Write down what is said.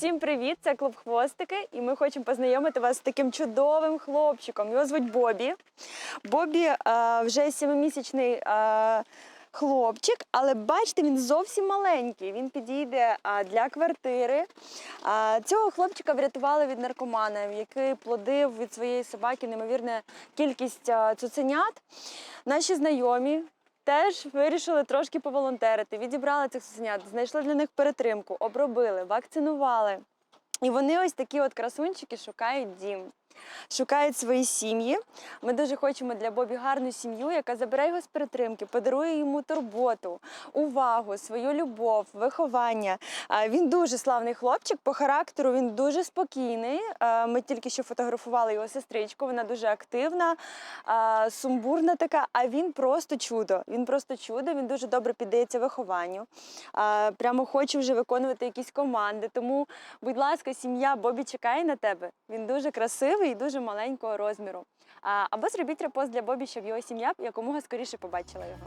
Всім привіт! Це клуб Хвостики, і ми хочемо познайомити вас з таким чудовим хлопчиком. Його звуть Бобі. Бобі е, вже сімимісячний е, хлопчик, але бачите, він зовсім маленький. Він підійде е, для квартири. Е, цього хлопчика врятували від наркомана, який плодив від своєї собаки неймовірна кількість е, цуценят. Наші знайомі теж вирішили трошки поволонтерити, відібрали цих сусенят, знайшли для них перетримку, обробили, вакцинували. І вони ось такі от красунчики шукають дім. Шукають свої сім'ї. Ми дуже хочемо для Бобі гарну сім'ю, яка забере його з перетримки, подарує йому турботу, увагу, свою любов, виховання. Він дуже славний хлопчик. По характеру він дуже спокійний. Ми тільки що фотографували його сестричку. Вона дуже активна, сумбурна така. А він просто чудо. Він просто чудо. Він дуже добре піддається вихованню. Прямо хоче вже виконувати якісь команди. Тому, будь ласка, сім'я Бобі чекає на тебе. Він дуже красивий і дуже маленького розміру. Або зробіть репост для Бобі, щоб його сім'я якомога скоріше побачила його.